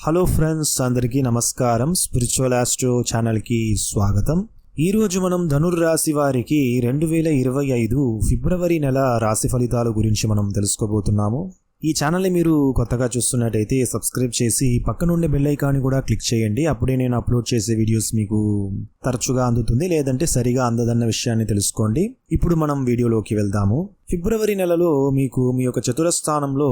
Hello friends అందరికీ నమస్కారం. Spiritual astro ఛానల్కి స్వాగతం. ఈరోజు మనం ధనుర్రాశి వారికి రెండు వేల ఇరవై ఐదు ఫిబ్రవరి నెల రాశి ఫలితాల గురించి మనం తెలుసుకోబోతున్నాము. ఈ ఛానల్ని మీరు కొత్తగా చూస్తున్నట్టయితే సబ్స్క్రైబ్ చేసి పక్కనుండే బెల్ ఐకాన్ని కూడా క్లిక్ చేయండి. అప్పుడే నేను అప్లోడ్ చేసే వీడియోస్ మీకు తరచుగా అందుతుంది. లేదంటే సరిగా అందదన్న విషయాన్ని తెలుసుకోండి. ఇప్పుడు మనం వీడియోలోకి వెళ్దాము. ఫిబ్రవరి నెలలో మీకు మీ యొక్క చతుర స్థానంలో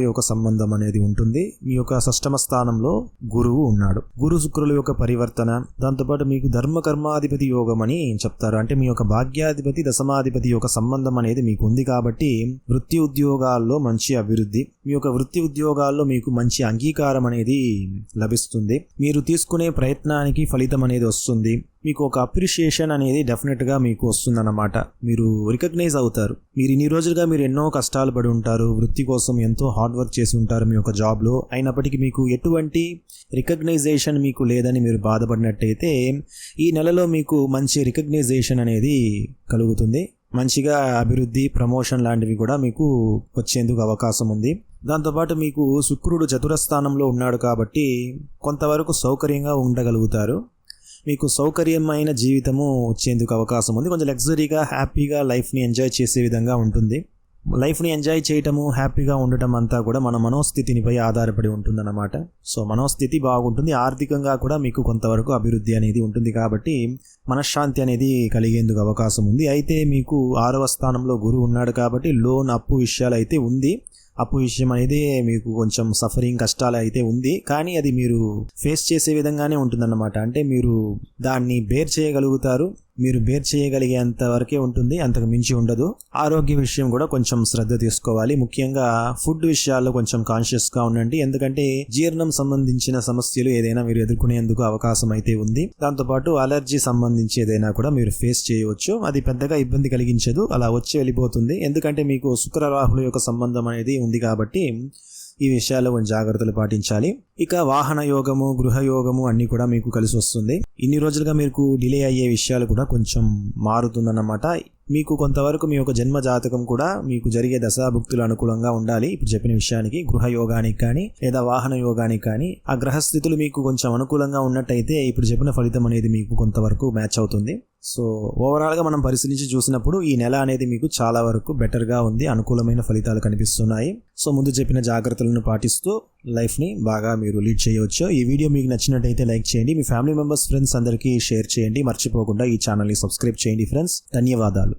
యొక్క సంబంధం అనేది ఉంటుంది. మీ యొక్క షష్టమ స్థానంలో గురువు ఉన్నాడు. గురు శుక్రుల యొక్క పరివర్తన దాంతోపాటు మీకు ధర్మ కర్మాధిపతి యోగం అని చెప్తారు. అంటే మీ యొక్క భాగ్యాధిపతి దశమాధిపతి యొక్క సంబంధం అనేది మీకు ఉంది కాబట్టి వృత్తి ఉద్యోగాల్లో మంచి అభివృద్ధి మీ యొక్క వృత్తి ఉద్యోగాల్లో మీకు మంచి అంగీకారం అనేది లభిస్తుంది. మీరు తీసుకునే ప్రయత్నానికి ఫలితం అనేది వస్తుంది. మీకు ఒక అప్రిషియేషన్ అనేది డెఫినెట్గా మీకు వస్తుందన్నమాట. మీరు రికగ్నైజ్ అవుతారు. మీరు ఇన్ని రోజులుగా మీరు ఎన్నో కష్టాలు పడి ఉంటారు వృత్తి కోసం ఎంతో హార్డ్ వర్క్ చేసి ఉంటారు మీ యొక్క జాబ్లో అయినప్పటికీ మీకు ఎటువంటి రికగ్నైజేషన్ మీకు లేదని మీరు బాధపడినట్టయితే ఈ నెలలో మీకు మంచి రికగ్నైజేషన్ అనేది కలుగుతుంది. మంచిగా అభివృద్ధి ప్రమోషన్ లాంటివి కూడా మీకు వచ్చేందుకు అవకాశం ఉంది. దాంతోపాటు మీకు శుక్రుడు చతురస్థానంలో ఉన్నాడు కాబట్టి కొంతవరకు సౌకర్యంగా ఉండగలుగుతారు. మీకు సౌకర్యమైన జీవితము వచ్చేందుకు అవకాశం ఉంది. కొంచెం లగ్జరీగా హ్యాపీగా లైఫ్ని ఎంజాయ్ చేసే విధంగా ఉంటుంది. లైఫ్ని ఎంజాయ్ చేయటము హ్యాపీగా ఉండటం అంతా కూడా మన మనోస్థితినిపై ఆధారపడి ఉంటుందన్నమాట. సో మనోస్థితి బాగుంటుంది. ఆర్థికంగా కూడా మీకు కొంతవరకు అభివృద్ధి అనేది ఉంటుంది కాబట్టి మనశ్శాంతి అనేది కలిగేందుకు అవకాశం ఉంది. అయితే మీకు ఆరవ స్థానంలో గురువు ఉన్నాడు కాబట్టి లోన్ అప్పు విషయాలు అయితే ఉంది. అప్పు విషయం అనేది మీకు కొంచెం సఫరింగ్ కష్టాలు అయితే ఉంది. కానీ అది మీరు ఫేస్ చేసే విధంగానే ఉంటుందన్నమాట. అంటే మీరు దాన్ని బేర్ చేయగలుగుతారు. మీరు బేర్ చేయగలిగేంత వరకే ఉంటుంది అంతకు మించి ఉండదు. ఆరోగ్య విషయం కూడా కొంచెం శ్రద్ధ తీసుకోవాలి. ముఖ్యంగా ఫుడ్ విషయాల్లో కొంచెం కాన్షియస్గా ఉండండి. ఎందుకంటే జీర్ణం సంబంధించిన సమస్యలు ఏదైనా మీరు ఎదుర్కొనేందుకు అవకాశం అయితే ఉంది. దాంతోపాటు అలర్జీ సంబంధించి ఏదైనా కూడా మీరు ఫేస్ చేయవచ్చు. అది పెద్దగా ఇబ్బంది కలిగించదు. అలా వచ్చి వెళ్ళిపోతుంది. ఎందుకంటే మీకు శుక్రరాహుల యొక్క సంబంధం అనేది ఉంది కాబట్టి ఈ విషయాల్లో కొంచెం జాగ్రత్తలు పాటించాలి. ఇక వాహన యోగము గృహ యోగము అన్నీ కూడా మీకు కలిసి వస్తుంది. ఇన్ని రోజులుగా మీకు డిలే అయ్యే విషయాలు కూడా కొంచెం మారుతుందన్నమాట. మీకు కొంతవరకు మీ యొక్క జన్మ జాతకం కూడా మీకు జరిగే దశాభుక్తులు అనుకూలంగా ఉండాలి. ఇప్పుడు చెప్పిన విషయానికి గృహ యోగానికి కానీ లేదా వాహన యోగానికి కానీ ఆ గ్రహస్థితులు మీకు కొంచెం అనుకూలంగా ఉన్నట్టయితే ఇప్పుడు చెప్పిన ఫలితం అనేది మీకు కొంతవరకు మ్యాచ్ అవుతుంది. సో ఓవరాల్గా మనం పరిశీలించి చూసినప్పుడు ఈ నెల అనేది మీకు చాలా వరకు బెటర్గా ఉంది అనుకూలమైన ఫలితాలు కనిపిస్తున్నాయి. సో ముందు చెప్పిన జాగ్రత్తలను పాటిస్తూ లైఫ్ని బాగా మీరు లీడ్ చేయవచ్చు. ఈ వీడియో మీకు నచ్చినట్టయితే లైక్ చేయండి. మీ ఫ్యామిలీ మెంబర్స్ ఫ్రెండ్స్ అందరికీ షేర్ చేయండి. మర్చిపోకుండా ఈ ఛానల్ని సబ్స్క్రైబ్ చేయండి ఫ్రెండ్స్. ధన్యవాదాలు.